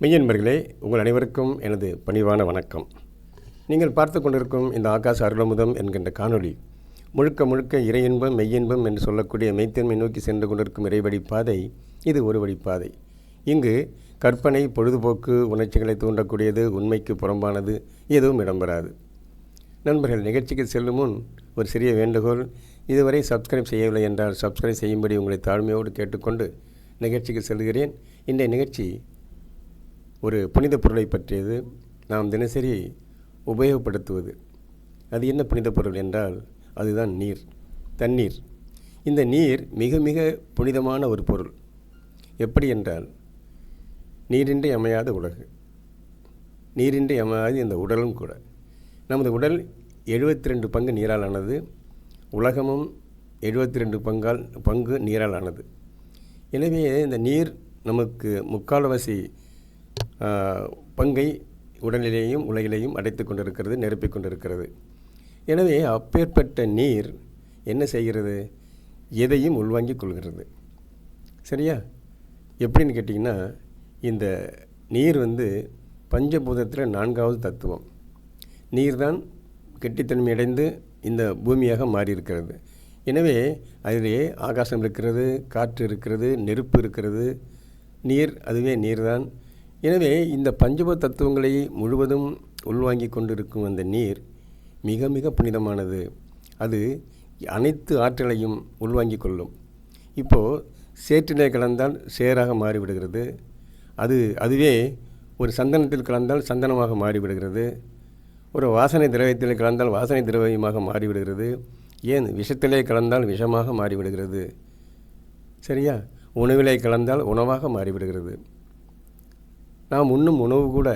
மெய்யன்பர்களே உங்கள் அனைவருக்கும் எனது பணிவான வணக்கம். நீங்கள் பார்த்து கொண்டிருக்கும் இந்த ஆகாச அருளமுதம் என்கின்ற காணொளி முழுக்க முழுக்க இறையின்பம் மெய்யின்பம் என்று சொல்லக்கூடிய மெய்த்தன்மை நோக்கி சென்று கொண்டிருக்கும் இறைவழி பாதை இது ஒரு வழிப்பாதை இங்கு கற்பனை பொழுதுபோக்கு உணர்ச்சிகளை தூண்டக்கூடியது உண்மைக்கு புறம்பானது எதுவும் இடம்பெறாது. நண்பர்கள் நிகழ்ச்சிக்கு செல்லும் முன் ஒரு சிறிய வேண்டுகோள் இதுவரை சப்ஸ்கிரைப் செய்யவில்லை என்றால் சப்ஸ்கிரைப் செய்யும்படி உங்களை தாழ்மையோடு கேட்டுக்கொண்டு நிகழ்ச்சிக்கு செல்கிறேன். இன்றைய நிகழ்ச்சி ஒரு புனித பொருளை பற்றியது நாம் தினசரி உபயோகப்படுத்துவது. அது என்ன புனித பொருள் என்றால் அதுதான் நீர் தண்ணீர். இந்த நீர் மிக மிக புனிதமான ஒரு பொருள். எப்படி என்றால் நீரின்றி அமையாத உலகு. நீரின்றி அமையாது இந்த உடலும் கூட. நமது உடல் எழுபத்தி ரெண்டு பங்கு நீரால் ஆனது உலகமும் எழுபத்தி ரெண்டு பங்கால் பங்கு நீரால் ஆனது எனவே இந்த நீர் நமக்கு முக்கால்வாசி பங்கை உடலிலேயும் உலகிலேயும் அடைத்து கொண்டிருக்கிறது நிரப்பிக் கொண்டிருக்கிறது. எனவே அப்பேற்பட்ட நீர் என்ன செய்கிறது? எதையும் உள்வாங்கிக் கொள்கிறது. சரியா? எப்படின்னு கேட்டிங்கன்னா இந்த நீர் வந்து பஞ்சபூதத்தில் நான்காவது தத்துவம். நீர்தான் கெட்டித்தன்மை அடைந்து இந்த பூமியாக மாறியிருக்கிறது. எனவே அதிலே ஆகாசம் இருக்கிறது காற்று இருக்கிறது நெருப்பு இருக்கிறது. நீர் அதுவே நீர்தான். எனவே இந்த பஞ்சப தத்துவங்களை முழுவதும் உள்வாங்கி கொண்டிருக்கும் அந்த நீர் மிக மிக புனிதமானது. அது அனைத்து ஆற்றலையும் உள்வாங்கிக் கொள்ளும். இப்போது சேற்றிலே கலந்தால் சேராக மாறிவிடுகிறது. அது அதுவே ஒரு சந்தனத்தில் கலந்தால் சந்தனமாக மாறிவிடுகிறது. ஒரு வாசனை திரவியத்தில் கலந்தால் வாசனை திரவியமாக மாறிவிடுகிறது. ஏன்? விஷத்திலே கலந்தால் விஷமாக மாறிவிடுகிறது. சரியா? உணவிலே கலந்தால் உணவாக மாறிவிடுகிறது. நாம் உண்ணும் உணவு கூட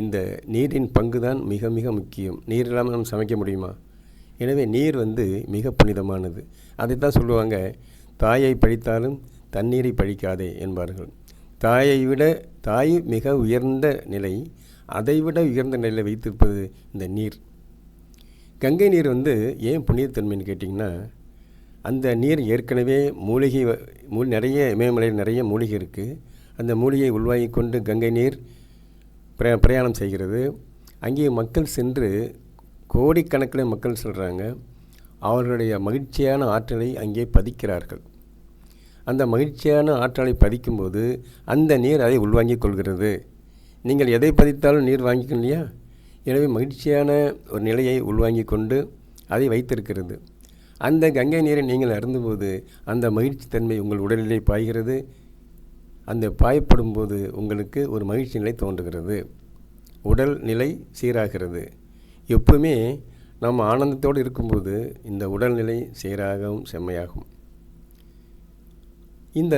இந்த நீரின் பங்கு தான் மிக மிக முக்கியம். நீர் இல்லாமல் நம்ம சமைக்க முடியுமா? எனவே நீர் வந்து மிக புனிதமானது. அதைத்தான் சொல்லுவாங்க தாயை பழித்தாலும் தண்ணீரை பழிக்காதே என்பார்கள். தாயை விட தாய் மிக உயர்ந்த நிலை அதைவிட உயர்ந்த நிலையில் வைத்திருப்பது இந்த நீர். கங்கை நீர் வந்து ஏன் புனிதத்தன்மைன்னு கேட்டிங்கன்னா அந்த நீர் ஏற்கனவே மூலிகை மூ நிறைய இமயமலையில் நிறைய மூலிகை இருக்குது அந்த மூலிகையை உள்வாங்கிக் கொண்டு கங்கை நீர் பிர பிரயாணம் செய்கிறது. அங்கே மக்கள் சென்று கோடிக்கணக்கில் மக்கள் செல்கிறாங்க அவர்களுடைய மகிழ்ச்சியான ஆற்றலை அங்கே பதிக்கிறார்கள். அந்த மகிழ்ச்சியான ஆற்றலை பதிக்கும்போது அந்த நீர் அதை உள்வாங்கிக் கொள்கிறது. நீங்கள் எதை பதித்தாலும் நீர் வாங்கிக்கணும் இல்லையா எனவே மகிழ்ச்சியான ஒரு நிலையை உள்வாங்கிக் கொண்டு அதை வைத்திருக்கிறது. அந்த கங்கை நீரை நீங்கள் அருந்தும்போது அந்த மகிழ்ச்சி தன்மை உங்கள் உடலிலே பாய்கிறது. அந்த பாயப்படும்போது உங்களுக்கு ஒரு மகிழ்ச்சி நிலை தோன்றுகிறது. உடல் நிலை சீராகிறது. எப்பவுமே நம்ம ஆனந்தத்தோடு இருக்கும்போது இந்த உடல்நிலை சீராகவும் செம்மையாகும். இந்த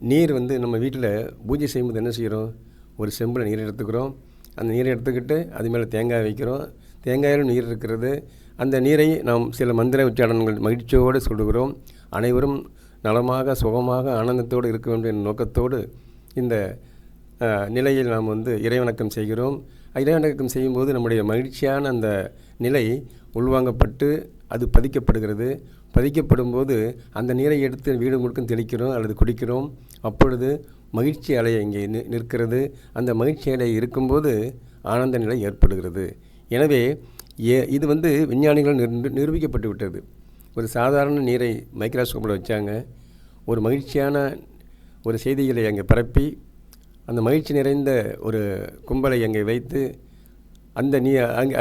நீர் வந்து நம்ம வீட்டில் பூஜை செய்யும்போது என்ன செய்கிறோம் ஒரு செம்பில் நீர் எடுத்துக்கிறோம். அந்த நீரை எடுத்துக்கிட்டு அது மேலே தேங்காய் வைக்கிறோம். தேங்காயிலும் நீர் இருக்கிறது. அந்த நீரை நாம் சில மந்திர உச்சாரணங்கள் மகிழ்ச்சியோடு சொல்லுகிறோம். அனைவரும் நலமாக சுகமாக ஆனந்தத்தோடு இருக்க வேண்டும் என்ற நோக்கத்தோடு இந்த நிலையில் நாம் வந்து இறைவணக்கம் செய்கிறோம். இறைவணக்கம் செய்யும்போது நம்முடைய மகிழ்ச்சியான அந்த நிலை உள்வாங்கப்பட்டு அது பதிக்கப்படுகிறது. பதிக்கப்படும் போது அந்த நீரை எடுத்து வீடு முழுக்கும் தெளிக்கிறோம் அல்லது குடிக்கிறோம். அப்பொழுது மகிழ்ச்சி அலை இங்கே நிற்கிறது. அந்த மகிழ்ச்சி அலை இருக்கும்போது ஆனந்த நிலை ஏற்படுகிறது. எனவே ஏ இது வந்து விஞ்ஞானிகள் நிரூபிக்கப்பட்டு விட்டது. ஒரு சாதாரண நீரை மைக்ரோஸ்கோப்பில் வச்சாங்க. ஒரு மகிழ்ச்சியான ஒரு செய்திகளை அங்கே பரப்பி அந்த மகிழ்ச்சி நிறைந்த ஒரு கும்பலை அங்கே வைத்து அந்த நீ அங்கே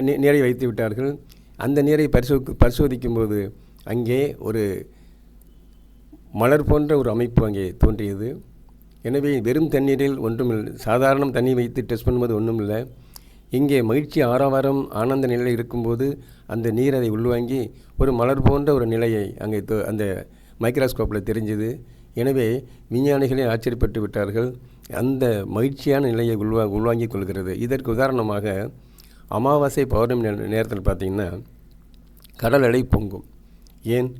நீ- நீரை வைத்து விட்டார்கள். அந்த நீரை பரிசோ பரிசோதிக்கும் போது அங்கே ஒரு மலர் போன்ற ஒரு அமைப்பு அங்கே தோன்றியது. எனவே வெறும் தண்ணீரில் ஒன்றும் இல்லை சாதாரண தண்ணி வைத்து டெஸ்ட் பண்ணும்போது ஒன்றும் இல்லை இங்கே மகிழ்ச்சி ஆரவாரம் ஆனந்த நிலையில் இருக்கும்போது அந்த நீர் அதை உள்வாங்கி ஒரு மலர் போன்ற ஒரு நிலையை அங்கே அந்த மைக்ரோஸ்கோப்பில் தெரிஞ்சுது. எனவே விஞ்ஞானிகளே ஆச்சரியப்பட்டு விட்டார்கள். அந்த மகிழ்ச்சியான நிலையை உள்வா உள்வாங்கிக் கொள்கிறது. இதற்கு உதாரணமாக அமாவாசை பௌர்ணமி நே- நேரத்தில் பார்த்திங்கன்னா கடல் அலை பொங்கும். ஏன்?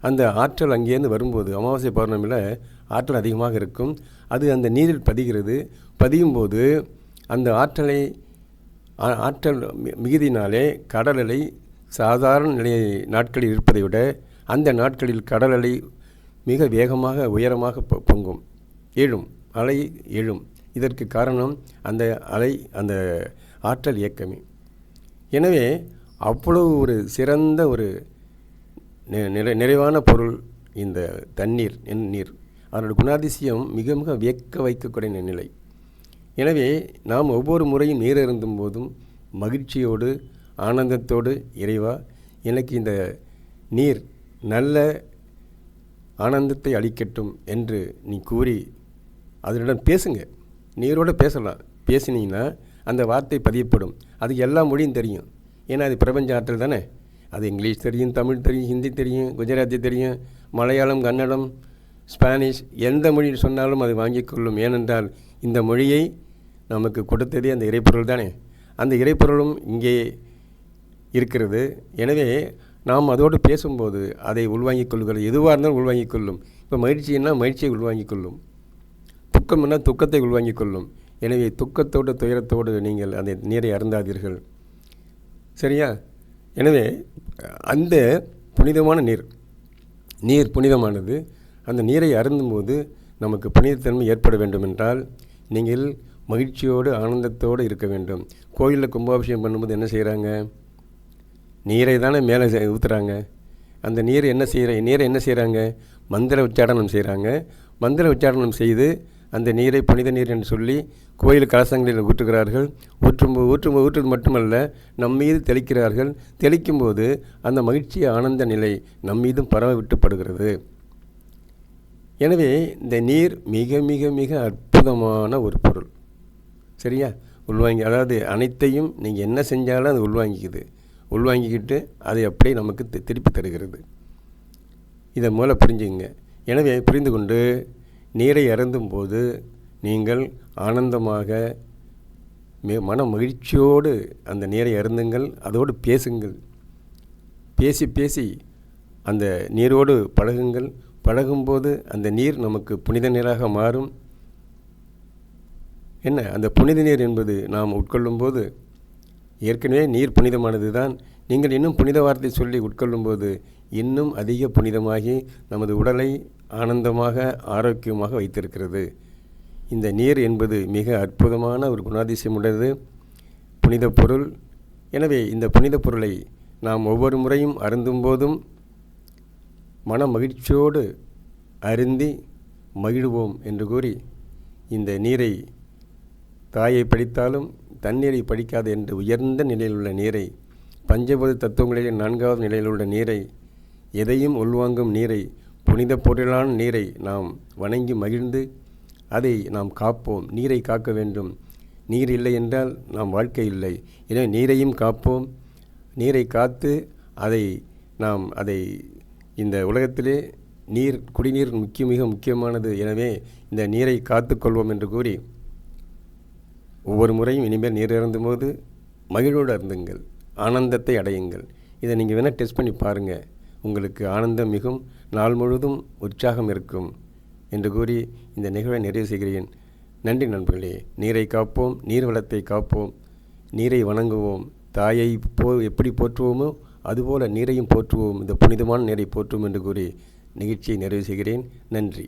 அந்த ஆற்றல் அங்கேருந்து வரும்போது அமாவாசை பௌர்ணமியில் ஆற்றல் அதிகமாக இருக்கும். அது அந்த நீரில் பதிகிறது. பதியும் போது அந்த ஆற்றலை ஆற்றல் மிகுதியினாலே கடல் அலை சாதாரண நிலை நாட்களில் இருப்பதை விட அந்த நாட்களில் கடல் அலை மிக வேகமாக உயரமாக பொங்கும். எழும் அலை எழும் இதற்கு காரணம் அந்த அலை அந்த ஆற்றல் இயக்கமே. எனவே அவ்வளவு ஒரு சிறந்த ஒரு நிறை நிறைவான பொருள் இந்த தண்ணீர் நீர். அதனுடைய குணாதிசயம் மிக மிக வியக்க வைக்கக்கூடிய நிலை. எனவே நாம் ஒவ்வொரு முறையும் நீர் அருந்தும் போதும் மகிழ்ச்சியோடு ஆனந்தத்தோடு இறைவா எனக்கு இந்த நீர் நல்ல ஆனந்தத்தை அளிக்கட்டும் என்று நீ கூறி அதனுடன் பேசுங்க. நீரோடு பேசலாம். பேசினீங்கன்னா அந்த வார்த்தை பதியப்படும். அது எல்லா மொழியும் தெரியும். ஏன்னா அது பிரபஞ்ச ஆற்றல் தானே? அது இங்கிலீஷ் தெரியும் தமிழ் தெரியும் ஹிந்தி தெரியும் குஜராத்தி தெரியும் மலையாளம் கன்னடம் ஸ்பானிஷ் எந்த மொழி சொன்னாலும் அது வாங்கிக் கொள்ளும். ஏனென்றால் இந்த மொழியை நமக்கு கொடுத்ததே அந்த இறைப்பொருள் தானே? அந்த இறைப்பொருளும் இங்கே இருக்கிறது. எனவே நாம் அதோடு பேசும்போது அதை உள்வாங்கிக் கொள்கிறது எதுவாக இருந்தாலும் உள்வாங்கிக் கொள்ளும். இப்போ மகிழ்ச்சின்னா மகிழ்ச்சியை உள்வாங்கிக் கொள்ளும். துக்கம்னா துக்கத்தை உள்வாங்கிக் கொள்ளும். எனவே துக்கத்தோடு துயரத்தோடு நீங்கள் அந்த நீரை அருந்தாதீர்கள். சரியா? எனவே அந்த புனிதமான நீர் நீர் புனிதமானது. அந்த நீரை அருந்தும்போது நமக்கு புனிதத்தன்மை ஏற்பட வேண்டும் என்றால் நீங்கள் மகிழ்ச்சியோடு ஆனந்தத்தோடு இருக்க வேண்டும். கோயிலில் கும்பாபிஷேகம் பண்ணும்போது என்ன செய்கிறாங்க நீரை தானே மேலே ஊற்றுறாங்க அந்த நீர் என்ன செய்கிற நீரை என்ன செய்கிறாங்க மந்திர உச்சாடனம் செய்கிறாங்க மந்திர உச்சாடனம் செய்து அந்த நீரை புனித நீர் என்று சொல்லி கோயில் கலசங்களில் ஊற்றுகிறார்கள். ஊற்றும் ஊற்றும் ஊற்றுவது மட்டுமல்ல நம் மீது தெளிக்கிறார்கள். தெளிக்கும்போது அந்த மகிழ்ச்சி ஆனந்த நிலை நம் மீதும் பரவ விட்டுப்படுகிறது. எனவே இந்த நீர் மிக மிக மிக அற்புதமான ஒரு பொருள். சரியா? உள்வாங்கி அதாவது அனைத்தையும் நீங்கள் என்ன செஞ்சாலும் அது உள்வாங்கிக்குது. உள்வாங்கிக்கிட்டு அதை அப்படியே நமக்கு தி- திருப்பி தருகிறது. இதை மூலம் புரிஞ்சுங்க எனவே புரிந்து கொண்டு நீரை இறந்தும் போது நீங்கள் ஆனந்தமாக மே மன மகிழ்ச்சியோடு அந்த நீரை இறந்துங்கள் அதோடு பேசுங்கள். பேசி பேசி அந்த நீரோடு பழகுங்கள். பழகும்போது அந்த நீர் நமக்கு புனித நீராக மாறும். என்ன? அந்த புனித நீர் என்பது நாம் உட்கொள்ளும்போது ஏற்கனவே நீர் புனிதமானது தான் நீங்கள் இன்னும் புனித வார்த்தை சொல்லி உட்கொள்ளும்போது இன்னும் அதிக புனிதமாகி நமது உடலை ஆனந்தமாக ஆரோக்கியமாக வைத்திருக்கிறது. இந்த நீர் என்பது மிக அற்புதமான ஒரு குணாதிசயம் உடையது. புனித பொருள். எனவே இந்த புனித பொருளை நாம் ஒவ்வொரு முறையும் அருந்தும் போதும் மன மகிழ்ச்சியோடு அருந்தி மகிழ்வோம் என்று கூறி இந்த நீரை தாயை படித்தாலும் தண்ணீரை படிக்காது என்று உயர்ந்த நிலையில் உள்ள நீரை பஞ்சபூத தத்துவங்களிலே நான்காவது நிலையில் உள்ள நீரை எதையும் உள்வாங்கும் நீரை புனித பொருளான நீரை நாம் வணங்கி மகிழ்ந்து அதை நாம் காப்போம். நீரை காக்க வேண்டும். நீர் இல்லை என்றால் நாம் வாழ்க்கை இல்லை. எனவே நீரையும் காப்போம். நீரை காத்து அதை நாம் அதை இந்த உலகத்திலே நீர் குடிநீர் முக்கிய மிக முக்கியமானது. எனவே இந்த நீரை காத்துக்கொள்வோம் என்று கூறி ஒவ்வொரு முறையும் இனிமேல் நீர் இறந்தும் போது மகிழ்வோடு அருந்துங்கள் ஆனந்தத்தை அடையுங்கள். இதை நீங்கள் வேணால் டெஸ்ட் பண்ணி பாருங்கள் உங்களுக்கு ஆனந்தம் மிகும் நாள் முழுவதும் உற்சாகம் இருக்கும் என்று கூறி இந்த நிகழ்வை நிறைவு செய்கிறேன். நன்றி நண்பர்களே. நீரை காப்போம் நீர் வளத்தை காப்போம் நீரை வணங்குவோம். தாயை போ எப்படி போற்றுவோமோ அதுபோல நீரையும் போற்றுவோம். இந்த புனிதமான நீரை போற்றுவோம் என்று கூறி நிகழ்ச்சியை நிறைவு செய்கிறேன். நன்றி.